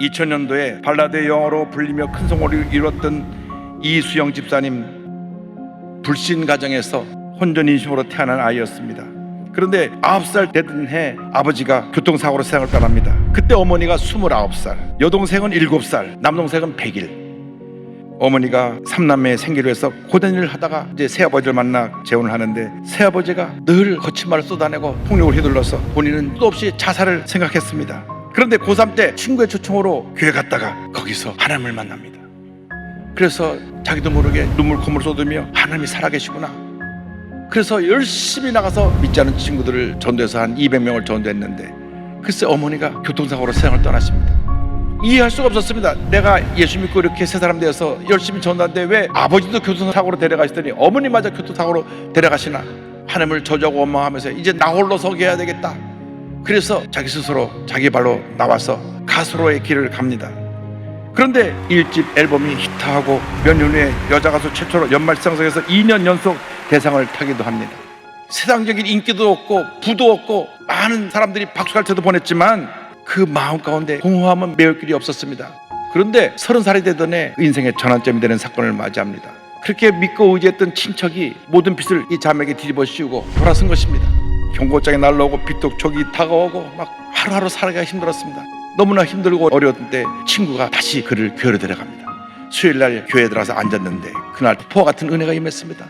2000년도에 발라드 영어로 불리며 큰 성공을 이뤘던 이수영 집사님 불신 가정에서 혼전 인심으로 태어난 아이였습니다. 그런데 9살 되던 해 아버지가 교통사고로 세상을 떠납니다. 그때 어머니가 29살, 여동생은 7살, 남동생은 100일. 어머니가 삼남매 생기로 해서 고된 일을 하다가 이제 새아버지를 만나 재혼을 하는데 새아버지가 늘 거친 말을 쏟아내고 폭력을 휘둘러서 본인은 또 없이 자살을 생각했습니다. 그런데 고3 때 친구의 초청으로 교회 갔다가 거기서 하나님을 만납니다. 그래서 자기도 모르게 눈물 콧물 쏟으며 하나님이 살아계시구나. 그래서 열심히 나가서 믿지 않은 친구들을 전도해서 한 200명을 전도했는데 글쎄 어머니가 교통사고로 세상을 떠나십니다. 이해할 수가 없었습니다. 내가 예수 믿고 이렇게 새 사람 되어서 열심히 전도하는데 왜 아버지도 교통사고로 데려가시더니 어머니마저 교통사고로 데려가시나 하나님을 저주하고 원망하면서 이제 나 홀로 서게 해야 되겠다. 그래서 자기 스스로 자기 발로 나와서 가수로의 길을 갑니다. 그런데 1집 앨범이 히트하고 몇 년 후에 여자 가수 최초로 연말상석에서 2년 연속 대상을 타기도 합니다. 세상적인 인기도 없고 부도 없고 많은 사람들이 박수갈채도 보냈지만 그 마음 가운데 공허함은 메울 길이 없었습니다. 그런데 서른 살이 되던 해 인생의 전환점이 되는 사건을 맞이합니다. 그렇게 믿고 의지했던 친척이 모든 빚을 이 자매에게 뒤집어 씌우고 돌아선 것입니다. 경고장이 날라오고 빚독촉이 다가오고 막 하루하루 살아가기 힘들었습니다. 너무나 힘들고 어려웠는데 친구가 다시 그를 교회로 데려갑니다. 수요일 날 교회에 들어가서 앉았는데 그날 포와 같은 은혜가 임했습니다.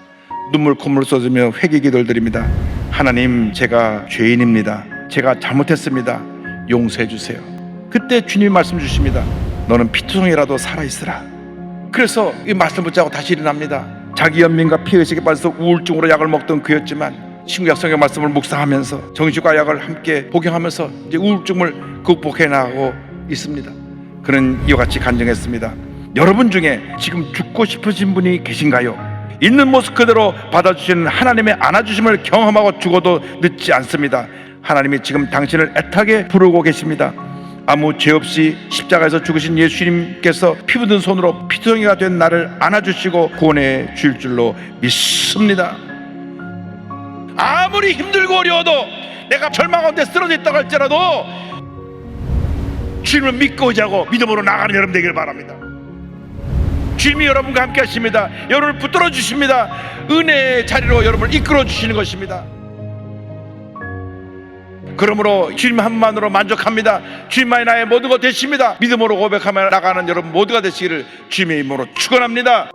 눈물 콧물 쏟으며 회개 기도를 드립니다. 하나님 제가 죄인입니다. 제가 잘못했습니다. 용서해 주세요. 그때 주님이 말씀 주십니다. 너는 피투성이라도 살아 있으라. 그래서 이 말씀 붙잡고 다시 일어납니다. 자기 연민과 피의식에 빠져서 우울증으로 약을 먹던 그였지만 친구 약성의 말씀을 묵상하면서 정신과 약을 함께 복용하면서 이제 우울증을 극복해 나가고 있습니다. 그는 이와 같이 간증했습니다. 여러분 중에 지금 죽고 싶으신 분이 계신가요? 있는 모습 그대로 받아주시는 하나님의 안아주심을 경험하고 죽어도 늦지 않습니다. 하나님이 지금 당신을 애타게 부르고 계십니다. 아무 죄 없이 십자가에서 죽으신 예수님께서 피 묻은 손으로 피투성이가 된 나를 안아주시고 구원해 주실 줄로 믿습니다. 아무리 힘들고 어려워도 내가 절망 가운데 쓰러져 있다고 할지라도 주님을 믿고 의지하고 믿음으로 나가는 여러분 되길 바랍니다. 주님이 여러분과 함께 하십니다. 여러분을 붙들어 주십니다. 은혜의 자리로 여러분을 이끌어 주시는 것입니다. 그러므로 주님 한만으로 만족합니다. 주님만이 나의 모든 것 되십니다. 믿음으로 고백하며 나가는 여러분 모두가 되시기를 주님의 이름으로 축원합니다.